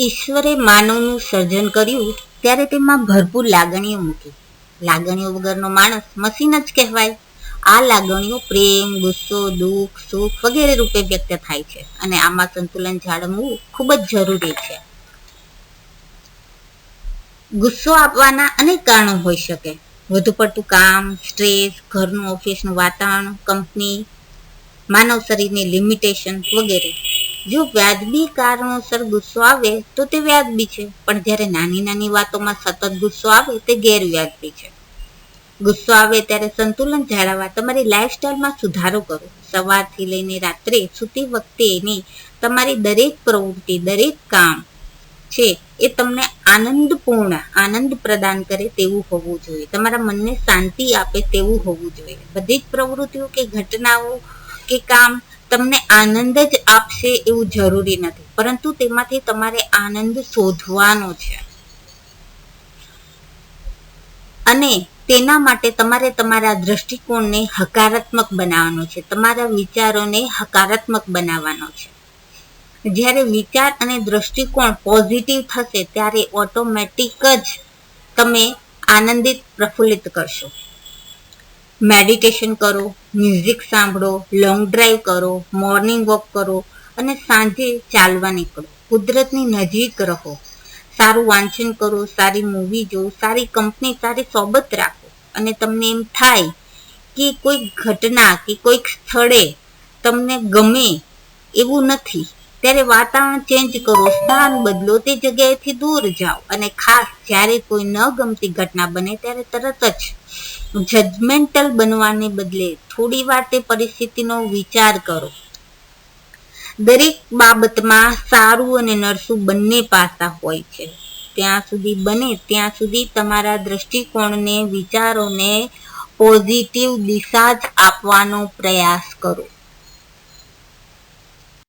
ઈશ્વરે માનવનું સર્જન કર્યું ત્યારે તેમાં ભરપૂર લાગણીઓ મૂકી. લાગણીઓ વગરનો માણસ મશીન જ કહેવાય. આ લાગણીઓ પ્રેમ, ગુસ્સો, દુઃખ, સુખ વગેરે રૂપે વ્યક્ત થાય છે અને આમાં સંતુલન જાળવવું ખૂબ જ જરૂરી છે. ગુસ્સો આપવાના અનેક કારણો હોઈ શકે. વધુ પડતું કામ, સ્ટ્રેસ, ઘરનું ઓફિસનું વાતાવરણ, કંપની, માનવ શરીરની લિમિટેશન વગેરે. જો વ્યાજબી કારણોસર ગુસ્સો આવે, તો તે વ્યાજબી છે. પણ જ્યારે નાની નાની વાતોમાં સતત ગુસ્સો આવે, તે ગેરવ્યાજબી છે. ગુસ્સો આવે ત્યારે સંતુલન જાળવવા, તમારી લાઈફસ્ટાઈલમાં સુધારો કરો. સવારથી લઈને રાત્રે સૂતી વખતેની તમારી દરેક પ્રવૃત્તિ, દરેક કામ છે, એ તમને આનંદપૂર્ણ, આનંદ પ્રદાન કરે તેવું હોવું જોઈએ. તમારા મનને શાંતિ આપે તેવું હોવું જોઈએ. બધી જ પ્રવૃત્તિઓ કે ઘટનાઓ કે કામ તમને આનંદ જ આપશે એવું જરૂરી નથી. પરંતુ તેમાંથી તમારે આનંદ શોધવાનો છે. અને તેના માટે તમારે તમારા દ્રષ્ટિકોણને હકારાત્મક બનાવવાનો છે. તમારા વિચારોને હકારાત્મક બનાવવાનો છે. જ્યારે વિચાર અને દ્રષ્ટિકોણ પોઝિટિવ થશે, ત્યારે ઓટોમેટિક જ તમે આનંદિત પ્રફુલ્લિત કરશો. મેડિટેશન કરો, મ્યુઝિક સાંભળો, લોંગ ડ્રાઈવ કરો, મોર્નિંગ વોક કરો અને સાંજે ચાલવા નીકળો. કુદરતની નજીક રહો. સારું વાંચન કરો, સારી મૂવી જો સારી કંપની, સારી સોબત રાખો. અને તમને એમ થાય કે કોઈ ઘટના કે કોઈક સ્થળે તમને ગમે એવું નથી, ત્યારે વાતાવરણ ચેન્જ કરો, સ્થાન બદલો, તે જગ્યાએથી દૂર જાઓ. અને ખાસ જ્યારે કોઈ ન ગમતી ઘટના બને, ત્યારે તરત જ જજમેન્ટલ બનવાને બદલે થોડી વાર તે પરિસ્થિતિનો વિચાર કરો. દરેક બાબતમાં સારું અને નરસું બંને પાસા હોય છે. ત્યાં સુધી બને, ત્યાં સુધી તમારા દ્રષ્ટિકોણને, વિચારોને પોઝિટિવ દિશા જ આપવાનો પ્રયાસ કરો.